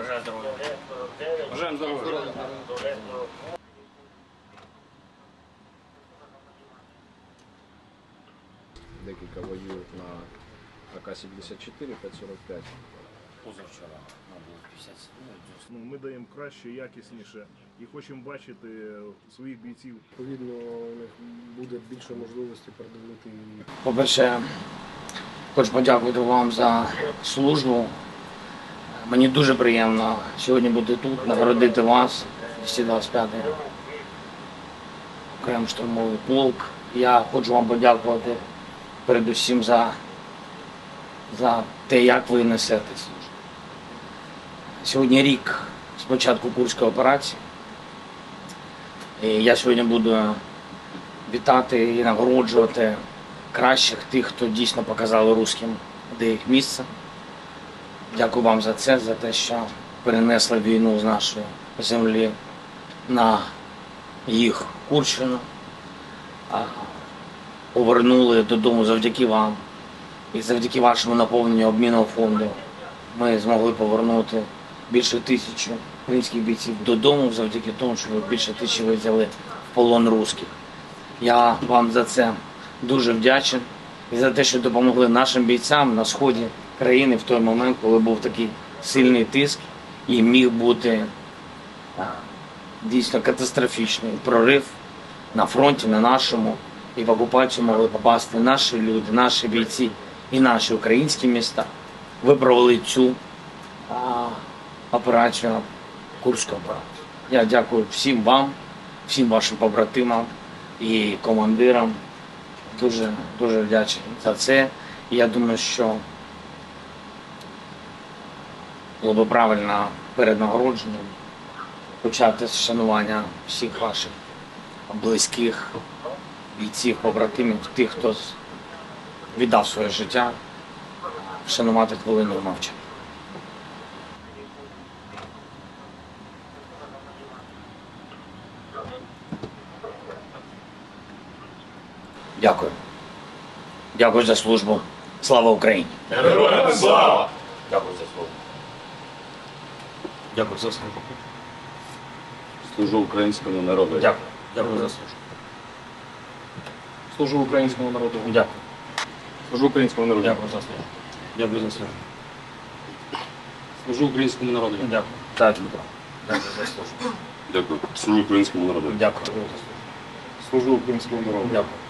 Бажаю здоров'я. Бажаємо здоров'я. Декілька воюють на АК-74, 545. Позавчора було 57, Ну, ми даємо краще, якісніше і хочемо бачити своїх бійців. Відповідно, у них буде більше можливості передавати По-перше, хочу подякувати вам за службу. Мені дуже приємно сьогодні бути тут, нагородити вас, 225-й окремий штурмовий полк. Я хочу вам подякувати передусім за, за те, як ви несете службу. Сьогодні рік з початку Курської операції. І я сьогодні буду вітати і нагороджувати кращих тих, хто дійсно показали русським, де їх місце. Дякую вам за це, за те, що перенесли війну з нашої землі на їх Курщину. Повернули додому завдяки вам. І завдяки вашому наповненню обмінного фонду ми змогли повернути більше тисячі українських бійців додому завдяки тому, що ви більше тисячі ви взяли в полон русських. Я вам за це дуже вдячен і за те, що допомогли нашим бійцям на сході країни в той момент, коли був такий сильний тиск і міг бути дійсно катастрофічний прорив на фронті, на нашому, і в окупацію могли попасти наші люди, наші бійці і наші українські міста. Ви провели цю операцію, Курську операцію. Я дякую всім вам, всім вашим побратимам і командирам. Дуже дуже вдячний за це. І я думаю, що було би правильно перед нагородженням почати з шанування всіх ваших близьких бійців, побратимів, тих, хто віддав своє життя, вшанувати хвилину мовчання. Дякую. Дякую за службу. Слава Україні! Героям слава! Дякую за службу. Дякую за службу. Служу українському народу. Дякую. Дякую за службу. служу українському народу. Дякую. Служу українському народу. Дякую за службу. Дякую за службу. Служу українському народу. Дякую. Так, Дмитро. Дякую за службу. Дякую. Служу українському народу. Дякую. Служу українському народу. Дякую.